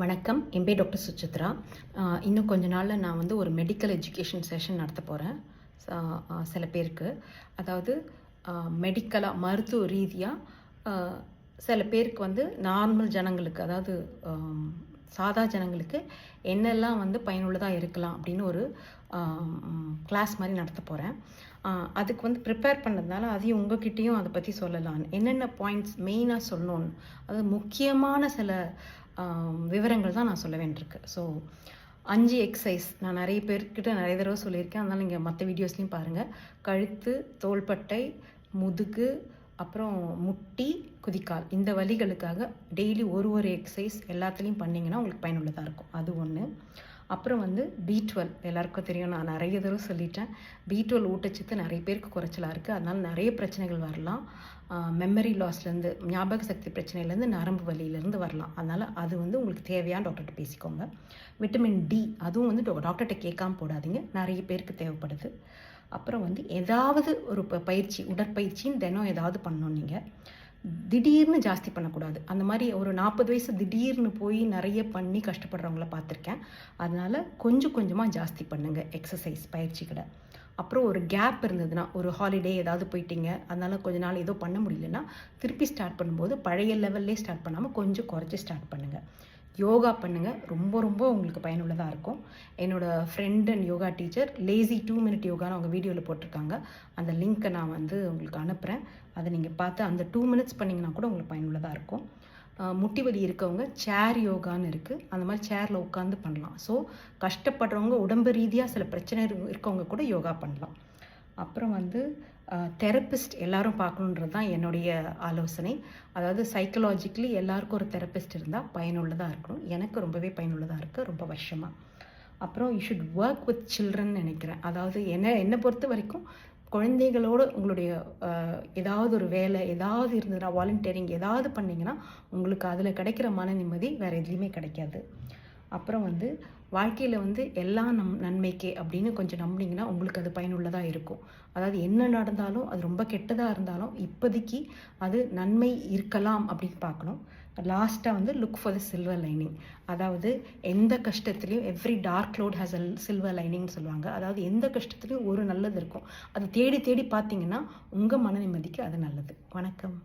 வணக்கம். என் பேர் டாக்டர் சுச்சித்ரா இன்னும் கொஞ்ச நாளில் நான் வந்து ஒரு மெடிக்கல் எஜுகேஷன் செஷன் நடத்த போகிறேன் சில பேருக்கு. அதாவது மெடிக்கலாக மருத்துவ ரீதியாக சில பேருக்கு வந்து நார்மல் ஜனங்களுக்கு அதாவது சாதா ஜனங்களுக்கு என்னெல்லாம் வந்து பயனுள்ளதாக இருக்கலாம் அப்படின்னு ஒரு கிளாஸ் மாதிரி நடத்த போகிறேன் அதுக்கு வந்து ப்ரிப்பேர் பண்ணதுனால அதையும் உங்ககிட்டேயும் அதை பற்றி சொல்லலாம் என்னென்ன பாயிண்ட்ஸ் மெயினாக சொல்லணும்னு அது முக்கியமான சில விவரங்கள் தான் நான் சொல்ல வேண்டியிருக்கு. ஸோ அஞ்சு எக்ஸசைஸ் நான் நிறைய பேர்கிட்ட நிறைய தடவை சொல்லியிருக்கேன். அதனால் நீங்கள் மற்ற வீடியோஸ்லையும் பாருங்கள் கழுத்து தோள்பட்டை முதுகு அப்புறம் முட்டி குதிக்கால் இந்த வலிகளுக்காக டெய்லி ஒரு ஒரு எக்ஸசைஸ் எல்லாத்துலேயும் பண்ணிங்கன்னா உங்களுக்கு பயனுள்ளதாக இருக்கும். அது ஒன்று அப்புறம் வந்து பி டுவெல் எல்லாருக்கும் தெரியும் நான் நிறைய தடவை சொல்லிட்டேன். பி டுவெல் ஊட்டச்சத்து நிறைய பேருக்கு குறைச்சலாக இருக்குது அதனால் நிறைய பிரச்சனைகள் வரலாம். மெமரி லாஸ்லேருந்து ஞாபக சக்தி பிரச்சனையிலேருந்து நரம்பு வலியிலேருந்து வரலாம். அதனால் அது வந்து உங்களுக்கு தேவையான டாக்டர்கிட்ட பேசிக்கோங்க. விட்டமின் டி அதுவும் வந்து டாக்டர்கிட்ட கேட்காம போடாதீங்க. நிறைய பேருக்கு தேவைப்படுது. அப்புறம் வந்து ஏதாவது ஒரு ப- பயிற்சி உடற்பயிற்சின்னு தினம் ஏதாவது பண்ணணும் நீங்கள் திடீர்னு ஜாஸ்தி பண்ணக்கூடாது. அந்த மாதிரி ஒரு நாற்பது வயசு திடீர்னு போய் நிறைய பண்ணி கஷ்டப்படுறவங்கள பார்த்துருக்கேன். அதனால் கொஞ்சம் கொஞ்சமாக ஜாஸ்தி பண்ணுங்க எக்ஸசைஸ் பயிற்சிகளை அப்புறம் ஒரு கேப் இருந்ததுன்னா ஒரு ஹாலிடே ஏதாவது போயிட்டீங்க அதனால் கொஞ்ச நாள் ஏதோ பண்ண முடியலன்னா திருப்பி ஸ்டார்ட் பண்ணும்போது பழைய லெவல்லே ஸ்டார்ட் பண்ணாமல் கொஞ்சம் குறைச்சி ஸ்டார்ட் பண்ணுங்கள் யோகா பண்ணுங்கள் ரொம்ப ரொம்ப உங்களுக்கு பயனுள்ளதாக இருக்கும். என்னோடய friend and yoga teacher Lacy two minute யோகான்னு அவங்க வீடியோவில் போட்டிருக்காங்க. அந்த லிங்க்கை நான் வந்து உங்களுக்கு அனுப்புகிறேன் அதை நீங்கள் பார்த்து அந்த டூ மினிட்ஸ் பண்ணிங்கன்னா கூட உங்களுக்கு பயனுள்ளதாக இருக்கும். முட்டி வலி இருக்கவங்க சேர் யோகான்னு இருக்குது அந்த மாதிரி சேரில் உட்காந்து பண்ணலாம். ஸோ கஷ்டப்படுறவங்க உடம்பு ரீதியாக சில பிரச்சனை இருக்கவங்க கூட யோகா பண்ணலாம். அப்புறம் வந்து தெரப்பிஸ்ட் எல்லாரும் பார்க்கணுன்றது தான் என்னுடைய ஆலோசனை. அதாவது சைக்கலாஜிக்கலி எல்லாருக்கும் ஒரு தெரப்பிஸ்ட் இருந்தால் பயனுள்ளதாக இருக்கணும். எனக்கு ரொம்பவே பயனுள்ளதாக இருக்குது ரொம்ப வருஷமாக அப்புறம் you should work with children நினைக்கிறேன். அதாவது என்ன என்னை பொறுத்த வரைக்கும் குழந்தைகளோடு உங்களுடைய ஏதாவது ஒரு வேலை ஏதாவது இருந்ததுன்னா வாலண்டியரிங் ஏதாவது பண்ணிங்கன்னா உங்களுக்கு அதில் கிடைக்கிற மன நிம்மதி வேறு எதுலேயுமே கிடைக்காது. அப்புறம் வந்து வாழ்க்கையில் வந்து எல்லாம் நம் நன்மைக்கே அப்படின்னு கொஞ்சம் நம்பினீங்கன்னா உங்களுக்கு அது பயனுள்ளதாக இருக்கும். அதாவது என்ன நடந்தாலும் அது ரொம்ப கெட்டதாக இருந்தாலும் இப்போதைக்கு அது நன்மை இருக்கலாம் அப்படின்னு பார்க்கணும். லாஸ்ட்டாக வந்து look for the silver lining அதாவது எந்த கஷ்டத்துலேயும் every dark cloud has a silver லைனிங்னு சொல்லுவாங்க. அதாவது எந்த கஷ்டத்துலேயும் ஒரு நல்லது இருக்கும். அது தேடி தேடி பார்த்தீங்கன்னா உங்கள் மன நிம்மதிக்கு அது நல்லது. வணக்கம்.